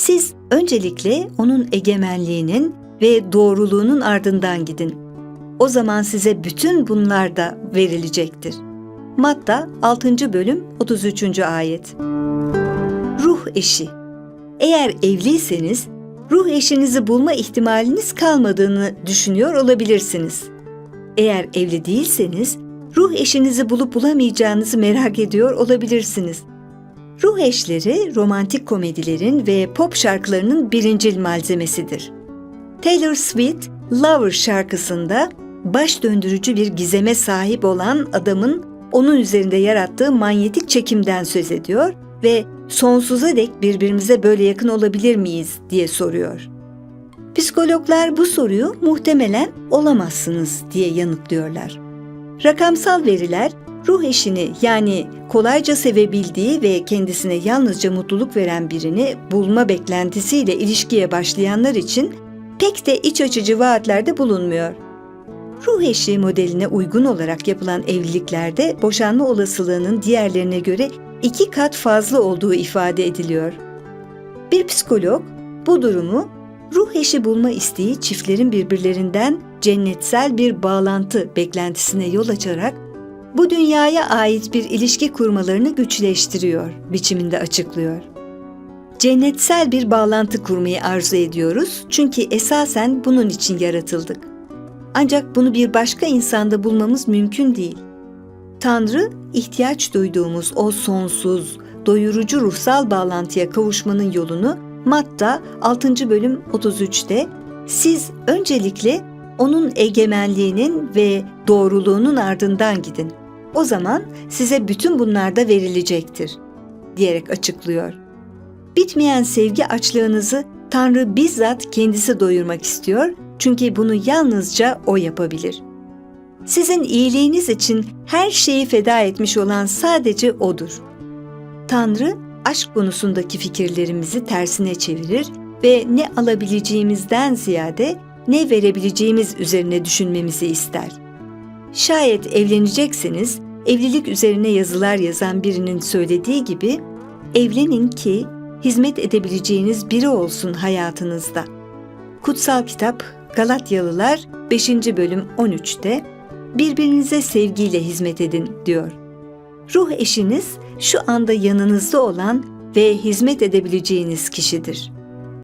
Siz öncelikle onun egemenliğinin ve doğruluğunun ardından gidin. O zaman size bütün bunlar da verilecektir. Matta 6. bölüm 33. ayet. Ruh eşi. Eğer evliyseniz ruh eşinizi bulma ihtimaliniz kalmadığını düşünüyor olabilirsiniz. Eğer evli değilseniz ruh eşinizi bulup bulamayacağınızı merak ediyor olabilirsiniz. Ruh eşleri romantik komedilerin ve pop şarkılarının birincil malzemesidir. Taylor Swift, Lover şarkısında baş döndürücü bir gizeme sahip olan adamın onun üzerinde yarattığı manyetik çekimden söz ediyor ve sonsuza dek birbirimize böyle yakın olabilir miyiz diye soruyor. Psikologlar bu soruyu muhtemelen olamazsınız diye yanıtlıyorlar. Rakamsal veriler ruh eşini yani kolayca sevebildiği ve kendisine yalnızca mutluluk veren birini bulma beklentisiyle ilişkiye başlayanlar için pek de iç açıcı vaatlerde bulunmuyor. Ruh eşi modeline uygun olarak yapılan evliliklerde boşanma olasılığının diğerlerine göre iki kat fazla olduğu ifade ediliyor. Bir psikolog bu durumu ruh eşi bulma isteği çiftlerin birbirlerinden cennetsel bir bağlantı beklentisine yol açarak bu dünyaya ait bir ilişki kurmalarını güçleştiriyor biçiminde açıklıyor. Cennetsel bir bağlantı kurmayı arzu ediyoruz çünkü esasen bunun için yaratıldık. Ancak bunu bir başka insanda bulmamız mümkün değil. Tanrı, ihtiyaç duyduğumuz o sonsuz, doyurucu ruhsal bağlantıya kavuşmanın yolunu Matta 6. bölüm 33'te siz öncelikle onun egemenliğinin ve doğruluğunun ardından gidin. O zaman size bütün bunlar da verilecektir diyerek açıklıyor. Bitmeyen sevgi açlığınızı Tanrı bizzat kendisi doyurmak istiyor çünkü bunu yalnızca o yapabilir. Sizin iyiliğiniz için her şeyi feda etmiş olan sadece odur. Tanrı aşk konusundaki fikirlerimizi tersine çevirir ve ne alabileceğimizden ziyade ne verebileceğimiz üzerine düşünmemizi ister. Şayet evlenecekseniz evlilik üzerine yazılar yazan birinin söylediği gibi evlenin ki hizmet edebileceğiniz biri olsun hayatınızda. Kutsal kitap Galatyalılar 5. bölüm 13'te birbirinize sevgiyle hizmet edin diyor. Ruh eşiniz şu anda yanınızda olan ve hizmet edebileceğiniz kişidir.